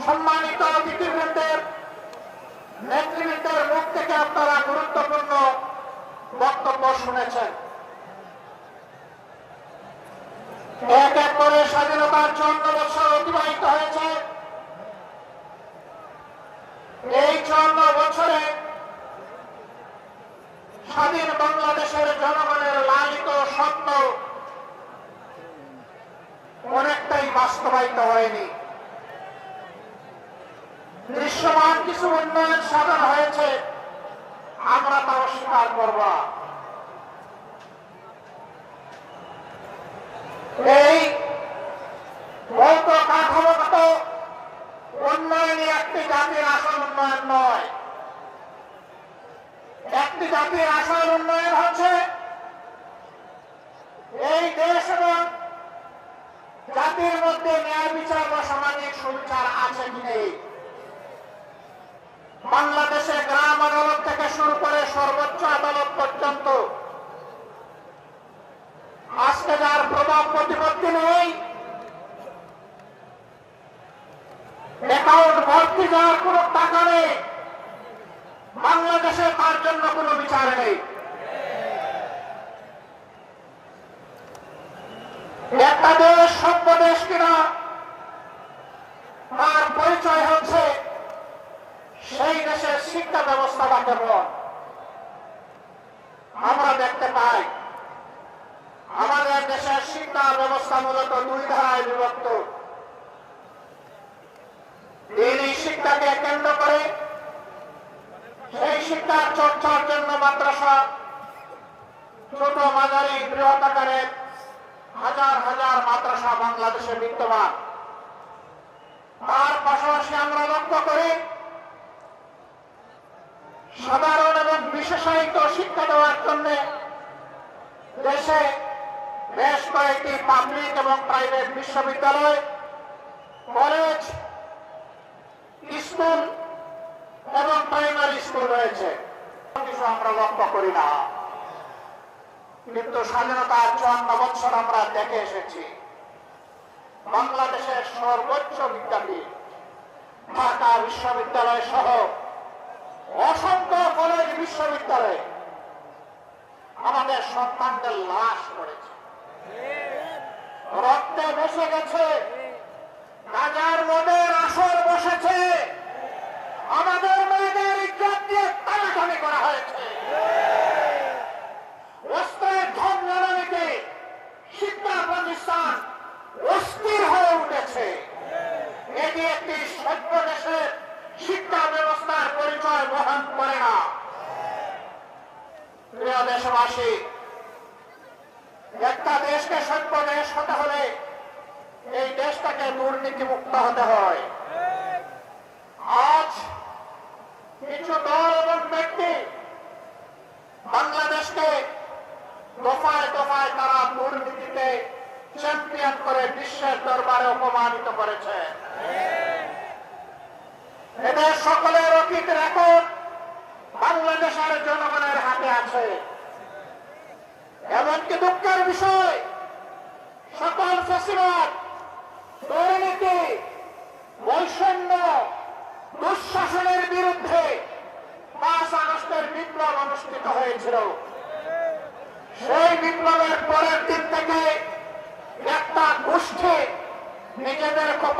সম্মানিত অতিথিবৃন্দের নেতৃবৃন্দের মুখ থেকে আপনারা গুরুত্বপূর্ণ বক্তব্য শুনেছেন। এক এক করে স্বাধীনতার চুয়ান্ন বছর অতিবাহিত হয়েছে। এই চন্দ্র বছরে স্বাধীন বাংলাদেশের জনগণের লালিত স্বপ্ন অনেকটাই বাস্তবায়িত হয়নি। দৃশ্যমান কিছু উন্নয়ন সাধন হয়েছে, আমরা তা অস্বীকার করব। এই ভৌত কাঠামোগত উন্নয়নই একটি জাতির আসল উন্নয়ন নয় একটি জাতির আসল উন্নয়ন হচ্ছে এই দেশ এবং জাতির মধ্যে ন্যায় বিচার বা সামাজিক সুবিচার আছে কি নেই বাংলাদেশে গ্রাম আদালত থেকে শুরু করে সর্বোচ্চ আদালত পর্যন্ত আজকে যার প্রভাব প্রতিপত্তি নেই অ্যাকাউন্ট ভর্তি যাওয়ার কোন টাকা নেই, বাংলাদেশে তার জন্য কোনো বিচার নেই। একটা দেশ সভ্য দেশ কিনা তার পরিচয় হচ্ছে সেই দেশের শিক্ষা ব্যবস্থাটা আমরা দেখতে পাই, আমাদের দেশের শিক্ষা ব্যবস্থা মূলত দুই ধারায় বিভক্ত। দিনই শিক্ষাকে কেন্দ্র করে সেই শিক্ষার চর্চার জন্য মাদ্রাসা, ছোট মাঝারি বৃহৎ আকারের হাজার হাজার মাদ্রাসা বাংলাদেশে বিদ্যমান। তার পাশাপাশি আমরা লক্ষ্য করি সাধারণ এবং বিশেষায়িত শিক্ষা দেওয়ার জন্য দেশে বেশ কয়েকটি পাবলিক এবং প্রাইভেট বিশ্ববিদ্যালয় কলেজ স্কুল এবং প্রাইমারি স্কুল রয়েছে। কিছু আমরা লক্ষ্য করি না। কিন্তু স্বাধীনতার চুয়ান্ন বছর আমরা দেখে এসেছি। বাংলাদেশের সর্বোচ্চ বিদ্যাপীঠ, ঢাকা বিশ্ববিদ্যালয় সহ অসংখ্য কলেজ বিশ্ববিদ্যালয়ে আমাদের সন্তানদের লাশ পড়েছে। রক্তে বসে গেছে। রাজার মদের আসর বসেছে আমাদের মেয়েদের ইজ্জত দিয়ে টানাটানি করা হয়েছে অস্ত্রের ধন জ্বালানিতে শিক্ষা প্রতিষ্ঠান অস্থির হয়ে উঠেছে এটি একটি সভ্য দেশের শিক্ষা ব্যবস্থার পরিচয় বহন করে না প্রিয় দেশবাসী একটা দেশকে সভ্য দেশ হতে হলে এই দেশটাকে দুর্নীতি মুক্ত হতে হয়। আজ কিছু দল এবং ব্যক্তি বাংলাদেশকে দফায় দফায় তারা দুর্নীতিতে চ্যাম্পিয়ন করে বিশ্বের দরবারে অপমানিত করেছে। এদের সকলের অতীত রেকর্ড বাংলাদেশের জনগণের হাতে আছে। এমনকি দুঃখের বিষয় সকল ফেসিবাদ দুর্নীতি বৈষম্য দুঃশাসনের বিরুদ্ধে পাঁচ আগস্টের বিপ্লব অনুষ্ঠিত হয়েছিল সেই বিপ্লবের পরের দিন থেকে একটা গোষ্ঠী নিজেদের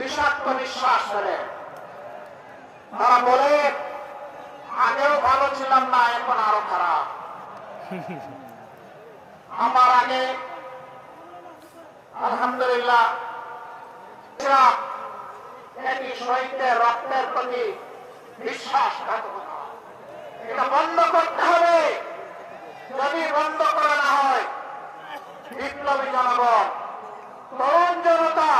বিষাক্ত নিঃশ্বাস ফেলে তারা বলে, আগেও ভালো ছিলাম না, এখন আরও খারাপ। আমার আগে, আলহামদুলিল্লাহ রক্তের বিশ্বাস এটা বন্ধ করতে হবে। যদি বন্ধ করা না হয়, বিপ্লবী জনগণ, তরুণ জনতা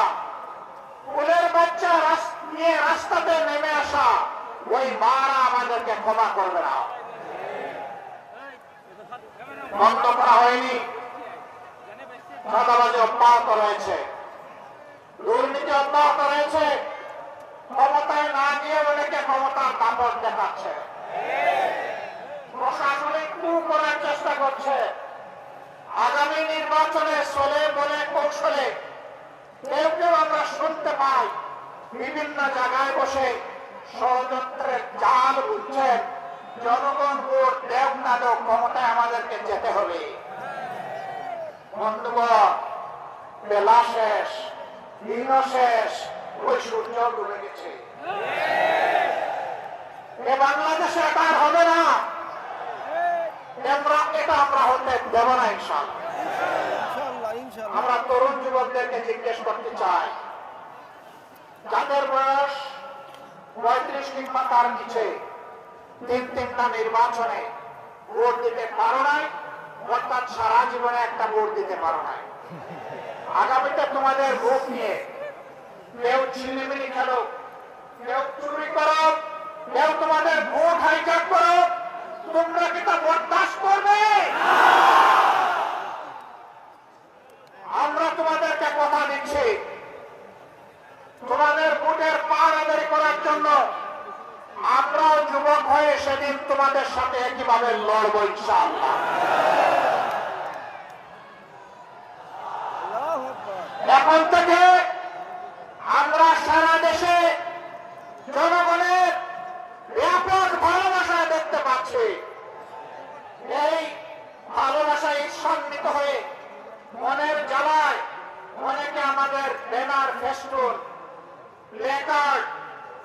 ফুলের বাচ্চা রাস- মারা আমাদেরকে ক্ষমা করবে না। বন্ধ করা হয়নি। অব্যাহত রয়েছে। দুর্নীতি অব্যাহত রয়েছে। ক্ষমতায় না গিয়ে ক্ষমতার দেখাচ্ছে। কু করার চেষ্টা করছে। আগামী নির্বাচনে চলে বলে কৌশলে কেউ আমরা শুনতে পাই, বিভিন্ন জায়গায় বসে ষড়যন্ত্রের জাল বুঝছেন। জনগণ ভোট দেব না দেব ক্ষমতায় আমাদেরকে যেতে হবে। বেলা শেষ দিন শেষ, ওই সূর্য ডুবে গেছে। এ বাংলাদেশে এটা হবে না। আমরা এটা আমরা হতে দেব না ইনশাল্লাহ। আমরা তরুণ যুবকদেরকে জিজ্ঞেস করতে চাই, যাদের বয়স পঁয়ত্রিশ কিংবা তার নিচে, তিন তিনটা নির্বাচনে ভোট দিতে পারো নাই, অর্থাৎ সারা জীবনে একটা ভোট দিতে পারো নাই। আগামীতে তোমাদের ভোট নিয়ে কেউ ছিলিমিলি খেলো কেউ চুরি করো কেউ তোমাদের ভোট হাইজাক করো তোমরা কি তা বরদাস্ত করবে আমরা তোমাদেরকে কথা দিচ্ছি তোমাদের ভোটের পার আদায় করার জন্য আমরাও যুবক হয়ে সেদিন তোমাদের সাথে একইভাবে লড়বো এখন থেকে আমরা সারা দেশে জনগণের ব্যাপক ভালোবাসা দেখতে পাচ্ছি। এই ভালোবাসায় ঈর্ষান্বিত হয়ে মনের জ্বালায় অনেকে আমাদের ব্যানার ফেস্টুন প্লেকার্ড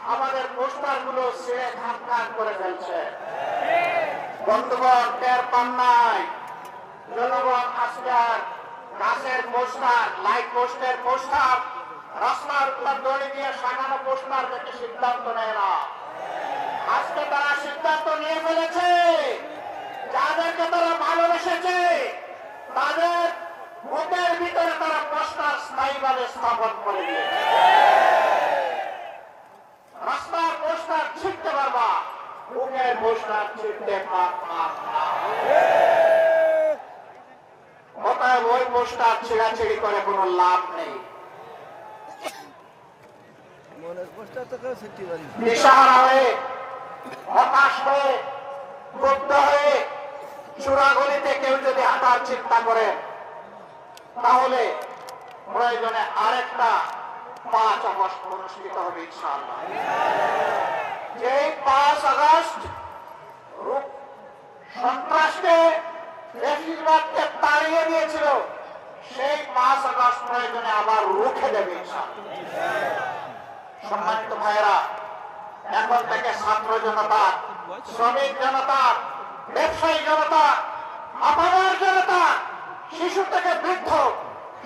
আমাদের পোস্টারগুলো ছিঁড়ে খান করে ফেলছে। বন্ধুগণ, টের পান নাই। জনগণ আজকে গাছের পোস্টার লাইট পোস্টের পোস্টার, রাস্তার উপর দড়ি দিয়ে সাজানো পোস্টার দেখে সিদ্ধান্ত নেয় না। আজকে তারা সিদ্ধান্ত নিয়ে ফেলেছে। যাদেরকে তারা ভালোবেসেছে, তাদের বুকের ভিতরে তারা পোস্টার স্থায়ীভাবে স্থাপন করে দিয়েছে। রাস্তার পোস্টার ছিটতে পারবা। বুকের পোস্টার ছিটতে পারবা অতএব ওই পোস্টার ছিঁড়াছিড়ি করে কোনো লাভ নেই। দিশাহারা হয়ে হতাশ হয়ে, ক্রুদ্ধ হয়ে চূড়াগলিতে কেউ যদি হাঁটার চিন্তা করে, তাহলে প্রয়োজনে আরেকটা পাঁচ আগস্ট অনুষ্ঠিত হবে যেই পাঁচ আগস্ট সন্ত্রাসকে বেশিরভাগকে তাড়িয়ে দিয়েছিল, সেই পাঁচ আগস্ট প্রয়োজনে আবার রুখে দেবে সম্মানিত ভাইয়েরা, এখন থেকে ছাত্র জনতা, শ্রমিক জনতা, ব্যবসায়ী জনতা, আপামার জনতা, শিশু থেকে বৃদ্ধ,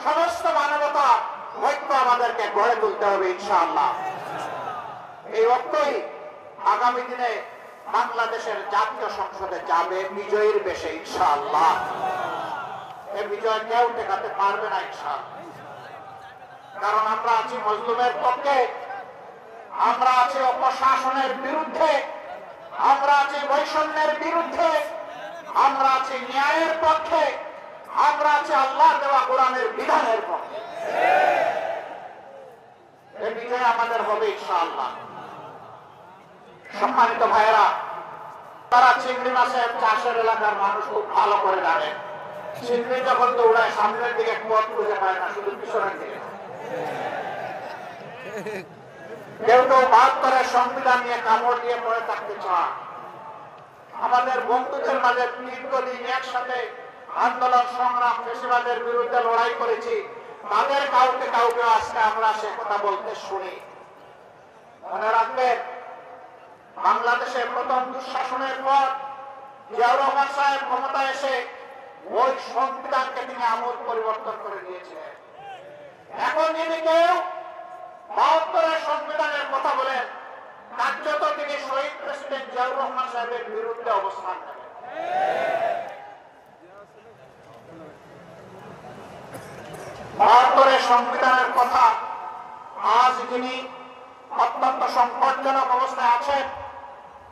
সমস্ত মানবতা ঐক্য আমাদেরকে গড়ে তুলতে হবে, ইনশাআল্লাহ। এই ঐক্যই আগামী দিনে বাংলাদেশের জাতীয় সংসদে যাবে বিজয়ীর বেশে, ইনশাআল্লাহ। এই বিজয় কেউ টেকাতে পারবে না, ইনশাআল্লাহ। কারণ আমরা আছি মজলুমের পক্ষে, আমরা আছি অপশাসনের বিরুদ্ধে, আমরা আছি বৈষম্যের বিরুদ্ধে, আমরা আছি ন্যায়ের পক্ষে, আমরা আছি আল্লাহ দেওয়া কোরআনের বিধানের পক্ষে। আমাদের হবে সম্মানিত ভাইয়েরা, তারা চিংড়ি মাছের চাষের এলাকার মানুষ খুব ভালো করে জানে। চিংড়ি যখন দৌড়ায়, সামনের দিকে পথ খুঁজে পায় না, শুধু পিছনের দিকে। কেউ কেউ বাহাত্তরের সংবিধান নিয়ে কামড় দিয়ে পড়ে থাকতে চান আমাদের বন্ধুদের মাঝে দীর্ঘদিন একসাথে আন্দোলন, সংগ্রাম, ফেসিবাদের বিরুদ্ধে লড়াই করেছি। তাদের কাউকে কাউকে আজকে আমরা সে কথা বলতে শুনি। মনে রাখবেন বাংলাদেশের প্রথম দুঃশাসনের পর জিয়াউর সাহেব ক্ষমতায় এসে ওই সংবিধানকে তিনি আমূল পরিবর্তন করে দিয়েছিলেন। এখন যিনি কেউ বাহাত্তরের সংবিধানের কথা বলেন কার্যত তিনি শহীদ প্রেসিডেন্ট জিয়াউর রহমান সাহেবের বিরুদ্ধে অবস্থান নেবেন। বাহাত্তরের সংবিধানের কথা আজ যিনি অত্যন্ত সংকটজনক অবস্থায় আছেন,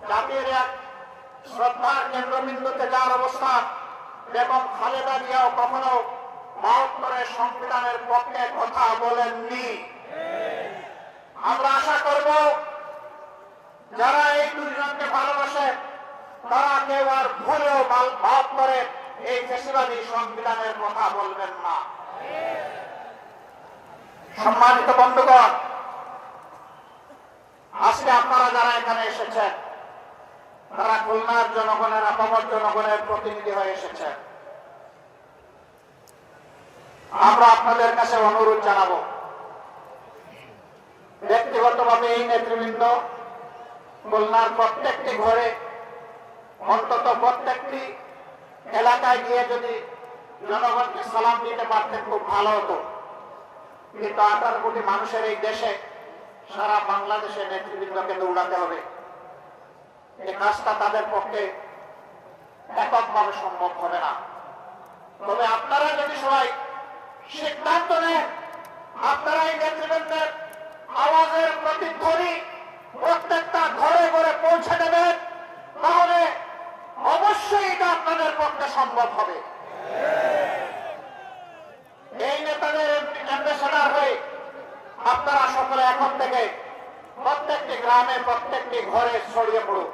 জাতির এক শ্রদ্ধার কেন্দ্রবিন্দুতে যার অবস্থান বেগম খালেদা জিয়াও কখনো বাহাত্তরের সংবিধানের পক্ষে কথা বলেননি। আমরা আশা করব, যারা এই দুজনকে ভালোবাসে, তারা কেউ আর ভুলেও বাহাত্তরের এই ফেসিবাদী সংবিধানের কথা বলবেন না। সম্মানিত বন্ধুগণ, আজকে আপনারা যারা এখানে এসেছেন, তারা খুলনার জনগণের, আপামর জনগণের প্রতিনিধি হয়ে এসেছেন। আমরা আপনাদের কাছে অনুরোধ জানাব, ব্যক্তিগতভাবে এই নেতৃবৃন্দ, খুলনার প্রত্যেকটি ঘরে, অন্তত প্রত্যেকটি এলাকায় গিয়ে যদি জনগণকে সালাম দিতে পারতেন, খুব ভালো হতো। কিন্তু আঠারো কোটি মানুষের এই দেশে সারা বাংলাদেশের নেতৃবৃন্দকে দৌড়াতে হবে। এই কাজটা তাদের পক্ষে এককভাবে সম্ভব হবে না। তবে আপনারা যদি সবাই সিদ্ধান্ত নেন, আপনারা এই নেতৃবৃন্দের আওয়াজের প্রতিধ্বনি প্রত্যেকটা ঘরে ঘরে পৌঁছে দেবেন, তাহলে অবশ্যই এটা আপনাদের পক্ষে সম্ভব হবে। এই নেতাদের অ্যাম্বাসেডার হয়ে আপনারা সকলে এখন থেকে প্রত্যেকটি গ্রামে, প্রত্যেকটি ঘরে ছড়িয়ে পড়ুক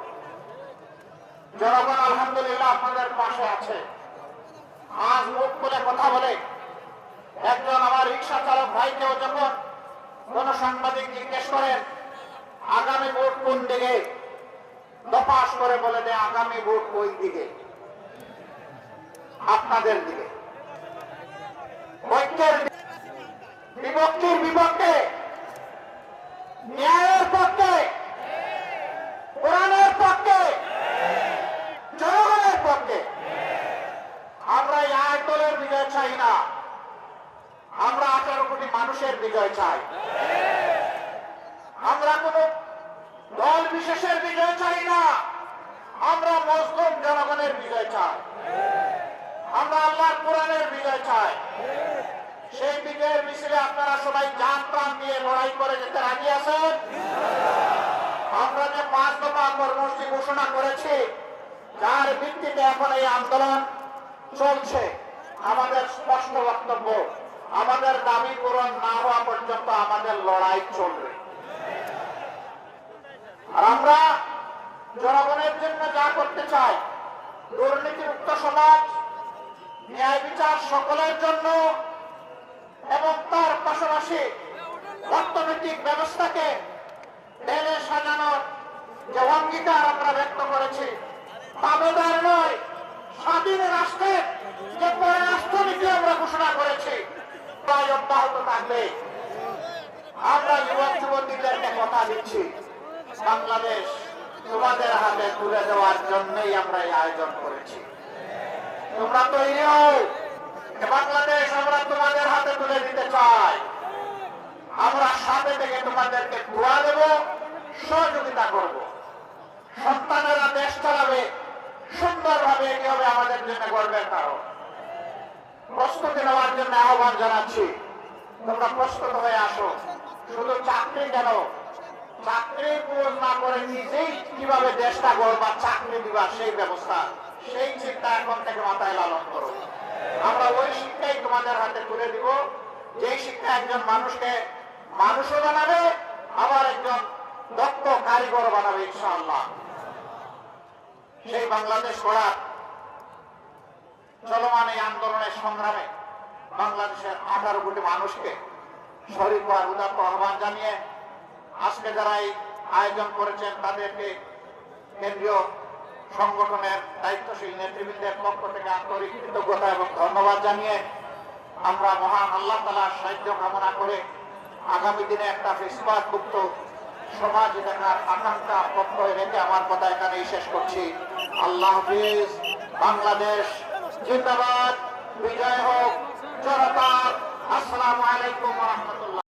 জনগণ আলহামদুলিল্লাহ আপনাদের পাশে আছে। আজ মুখ করে কথা বলে একজন আমার রিক্সা চালক ভাইকেও যখন কোন সাংবাদিক জিজ্ঞেস করেন, আগামী ভোট কোন দিকে? দপাস করে বলে দেয়, আগামী ভোট ওই দিকে, আপনাদের দিকে। বিভক্তির বিপক্ষে ন্যায়ের পক্ষে কোরআনের পক্ষে জনগণের পক্ষে আমরা এই আয়তলের বিজয় চাই না আমরা আঠারো কোটি মানুষের বিজয় চাই আমরা কোন দল বিশেষের বিজয় চাই না আমরা মজলুম জনগণের বিজয় চাই আমরা আল্লাহর কোরআনের বিজয় চাই সেই মিছিলে আপনারা সবাই যান প্রাণ দিয়ে লড়াই করে যেতে রাজি আছেন? আমরা যে পাঁচ দফা কর্মসূচি ঘোষণা করেছি, যার ভিত্তিতে এখন এই আন্দোলন চলছে। আমাদের স্পষ্ট বক্তব্য, আমাদের দাবি পূরণ না হওয়া পর্যন্ত আমাদের লড়াই চলবে। আর আমরা জনগণের জন্য যা করতে চাই, দুর্নীতিমুক্ত সমাজ, ন্যায় বিচার সকলের জন্য এবং তার পাশাপাশি অর্থনৈতিক ব্যবস্থাকে ঢেলে সাজানোর যে অঙ্গীকার আমরা ব্যক্ত করেছি, দাবেদার নয়, স্বাধীন রাষ্ট্রের যে পররাষ্ট্রনীতি আমরা ঘোষণা করেছি, তাই অব্যাহত থাকবে। আমরা যুবক যুবতীদেরকে কথা দিচ্ছি, বাংলাদেশ তোমাদের হাতে তুলে দেওয়ার জন্যই আমরা এই আয়োজন করেছি। তোমরা তৈরি হও। বাংলাদেশ আমরা তোমাদের হাতে তুলে দিতে চাই। আমরা সাথে থেকে তোমাদেরকে দোয়া দেব, সহযোগিতা করব। সন্তানেরা দেশ চালাবে, সুন্দরভাবে এটি হবে আমাদের জন্য গর্বের কারণ। প্রস্তুতি নেওয়ার জন্য আহ্বান জানাচ্ছি। তোমরা প্রস্তুত হয়ে আসো। শুধু চাকরি কেন? চাকরির খোঁজ না করে নিজেই কীভাবে দেশটা গড়বা, চাকরি দিবা সেই ব্যবস্থা, সেই চিন্তা এখন থেকে মাথায় লালন করো। আমরা ওই শিক্ষাই তোমাদের হাতে তুলে দিব। যেই শিক্ষা একজন মানুষকে মানুষও বানাবে, আবার একজন দক্ষ কারিগর বানাবে ইনশাআল্লাহ। সেই বাংলাদেশ গড়ার চলমান এই আন্দোলনের সংগ্রামে বাংলাদেশের আঠারো কোটি মানুষকে শরীর হওয়ার উদাত্ত আহ্বান জানিয়ে আজকে যারা এই আয়োজন করেছেন তাদেরকে কেন্দ্রীয় সংগঠনের দায়িত্বশীল নেতৃবৃন্দের পক্ষ থেকে আন্তরিক কৃতজ্ঞতা এবং ধন্যবাদ জানিয়ে আমরা মহান আল্লাহ তালার সাহায্য কামনা করে আগামী দিনে একটা ফেসবাদ সমাজ দেখার আকাঙ্ক্ষা পক্ষ রেখে আমার কথা এখানেই শেষ করছি। আল্লাহ হাফিজ, বাংলাদেশ জিন্দাবাদ, বিজয় হোক, জনতা, আসসালামু আলাইকুম রহমতুল্লাহ।